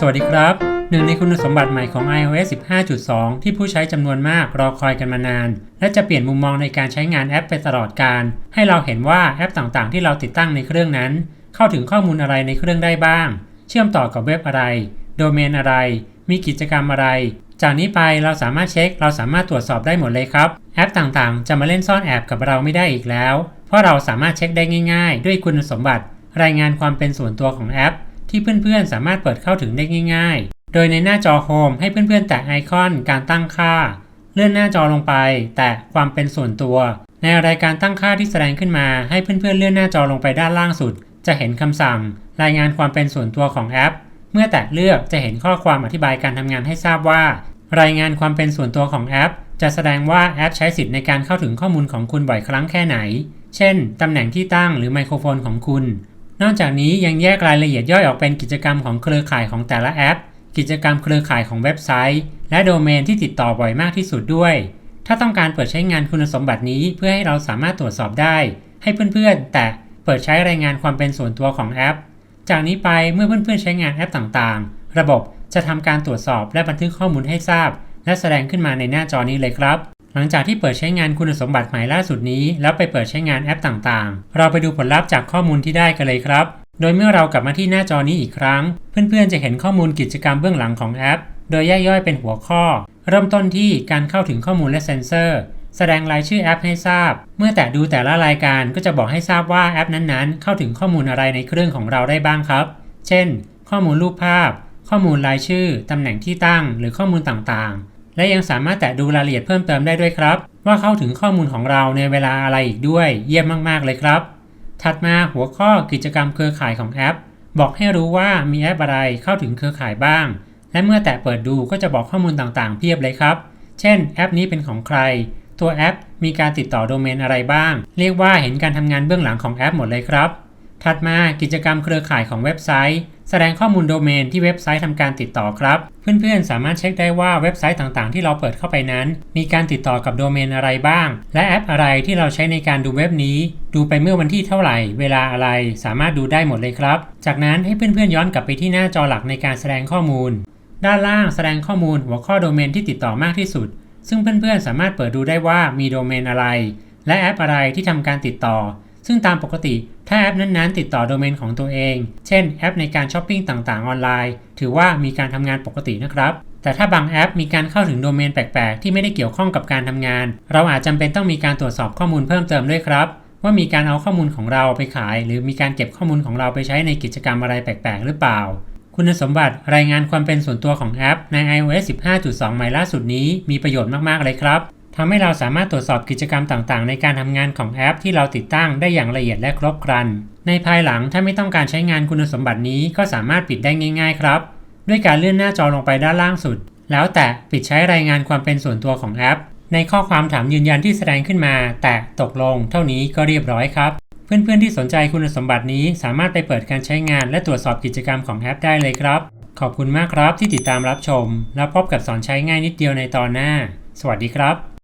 สวัสดีครับ หนึ่งในคุณสมบัติใหม่ของ iOS 15.2 ที่ผู้ใช้จำนวนมากรอคอยกันมานาน และจะเปลี่ยนมุมมองในการใช้งานแอปไปตลอดการ ให้เราเห็นว่าแอปต่างๆ ที่เราติดตั้งในเครื่องนั้น เข้าถึงข้อมูลอะไรในเครื่องได้บ้าง เชื่อมต่อกับเว็บอะไร โดเมนอะไร มีกิจกรรมอะไร จากนี้ไปเราสามารถเช็ค เราสามารถตรวจสอบได้หมดเลยครับ แอปต่างๆ จะมาเล่นซ่อนแอบกับเราไม่ได้อีกแล้ว เพราะเราสามารถเช็คได้ง่าย ๆ ด้วยคุณสมบัติ รายงานความเป็นส่วนตัวของแอป ที่เพื่อนๆ สามารถเปิดเข้าถึงได้ง่ายๆ โดยในหน้าจอโฮมให้เพื่อนๆ แตะไอคอนการตั้งค่า เลื่อนหน้าจอลงไป แตะความเป็นส่วนตัว ในรายการตั้งค่าที่แสดงขึ้นมา ให้เพื่อนๆ เลื่อนหน้าจอลงไปด้านล่างสุด จะเห็นคำสั่ง รายงานความเป็นส่วนตัวของแอป เมื่อแตะเลือกจะเห็นข้อความอธิบายการทำงานให้ทราบว่า รายงานความเป็นส่วนตัวของแอป จะแสดงว่าแอปใช้สิทธิ์ในการเข้าถึงข้อมูลของคุณบ่อยครั้งแค่ไหน เช่นตำแหน่งที่ตั้งหรือไมโครโฟนของคุณ นอกจากนี้ยังแยกรายละเอียดย่อยออกเป็นกิจกรรมของเครือข่ายของแต่ละแอป กิจกรรมเครือข่ายของเว็บไซต์ และโดเมนที่ติดต่อบ่อยมากที่สุดด้วย ถ้าต้องการเปิดใช้งานคุณสมบัตินี้เพื่อให้เราสามารถตรวจสอบได้ ให้เพื่อนๆ แต่เปิดใช้รายงานความเป็นส่วนตัวของแอป จากนี้ไปเมื่อเพื่อนๆ ใช้งานแอปต่างๆ ระบบจะทำการตรวจสอบและบันทึกข้อมูลให้ทราบ และแสดงขึ้นมาในหน้าจอนี้เลยครับ หลังจากที่เปิดใช้งานคุณสมบัติใหม่ล่าสุดนี้ แล้วไปเปิดใช้งานแอปต่างๆ เราไปดูผลลัพธ์จากข้อมูลที่ได้กันเลยครับ โดยเมื่อเรากลับมาที่หน้าจอนี้อีกครั้ง เพื่อนๆจะเห็นข้อมูลกิจกรรมเบื้องหลังของแอป โดยแยกย่อยเป็นหัวข้อ เริ่มต้นที่การเข้าถึงข้อมูลและเซ็นเซอร์ แสดงรายชื่อแอปให้ทราบ เมื่อแตะดูแต่ละรายการก็จะบอกให้ทราบว่าแอปนั้นๆ เข้าถึงข้อมูลอะไรในเครื่องของเราได้บ้างครับ เช่น ข้อมูลรูปภาพ ข้อมูลรายชื่อ ตำแหน่งที่ตั้ง หรือข้อมูลต่างๆ และยังสามารถแตะดูรายละเอียดเพิ่มเติมได้ด้วยครับ ว่าเข้าถึงข้อมูลของเราในเวลาอะไรอีกด้วย เยี่ยมมาก ๆ เลยครับ ถัดมาหัวข้อกิจกรรมเครือข่ายของแอป บอกให้รู้ว่ามีแอปอะไรเข้าถึงเครือข่ายบ้าง และเมื่อแตะเปิดดูก็จะบอกข้อมูลต่างๆ เพียบเลยครับ เช่น แอปนี้เป็นของใคร ตัวแอปมีการติดต่อโดเมนอะไรบ้าง เรียกว่าเห็นการทำงานเบื้องหลังของแอปหมดเลยครับ ถัดมากิจกรรมเครือข่ายของเว็บไซต์ แสดงข้อมูลโดเมนที่เว็บไซต์ทำการติดต่อครับ เพื่อนๆ สามารถเช็คได้ว่าเว็บไซต์ต่างๆ ที่เราเปิดเข้าไปนั้น มีการติดต่อกับโดเมนอะไรบ้าง และแอปอะไรที่เราใช้ในการดูเว็บนี้ ดูไปเมื่อวันที่เท่าไหร่ เวลาอะไร สามารถดูได้หมดเลยครับ จากนั้นให้เพื่อนๆย้อนกลับไปที่หน้าจอหลักในการแสดงข้อมูล ด้านล่างแสดงข้อมูลหัวข้อโดเมนที่ติดต่อมากที่สุด ซึ่งเพื่อนๆ สามารถเปิดดูได้ว่ามีโดเมนอะไร และแอปอะไรที่ทำการติดต่อ ซึ่งตามปกติถ้าแอปนั้นๆ ติดต่อโดเมนของตัวเอง เช่นแอปในการช้อปปิ้งต่างๆ ออนไลน์ ถือว่ามีการทำงานปกตินะครับ แต่ถ้าบางแอปมีการเข้าถึงโดเมนแปลกๆ ที่ไม่ได้เกี่ยวข้องกับการทำงาน เราอาจจำเป็นต้องมีการตรวจสอบข้อมูลเพิ่มเติมด้วยครับว่ามีการเอาข้อมูลของเราไปขาย หรือมีการเก็บข้อมูลของเราไปใช้ในกิจกรรมอะไรแปลกๆ หรือเปล่า คุณสมบัติรายงานความเป็นส่วนตัวของแอปใน iOS 15.2 ใหม่ล่าสุดนี้มีประโยชน์มากๆ เลยครับ ทำให้เราสามารถตรวจสอบกิจกรรมต่างๆ ในการทำงานของแอปที่เราติดตั้งได้อย่างละเอียดและครบครัน ในภายหลังถ้าไม่ต้องการใช้งานคุณสมบัตินี้ก็สามารถปิดได้ง่าย ๆ ครับ ด้วยการเลื่อนหน้าจอลงไปด้านล่างสุด แล้วแตะปิดใช้รายงานความเป็นส่วนตัวของแอป ในข้อความถามยืนยันที่แสดงขึ้นมา แตะตกลง เท่านี้ก็เรียบร้อยครับ เพื่อนๆที่สนใจคุณสมบัตินี้สามารถไปเปิดการใช้งาน และตรวจสอบกิจกรรมของแอปได้เลยครับ ขอบคุณมากครับที่ติดตามรับชม แล้วพบกับสอนใช้ง่ายนิดเดียวในตอนหน้า สวัสดีครับ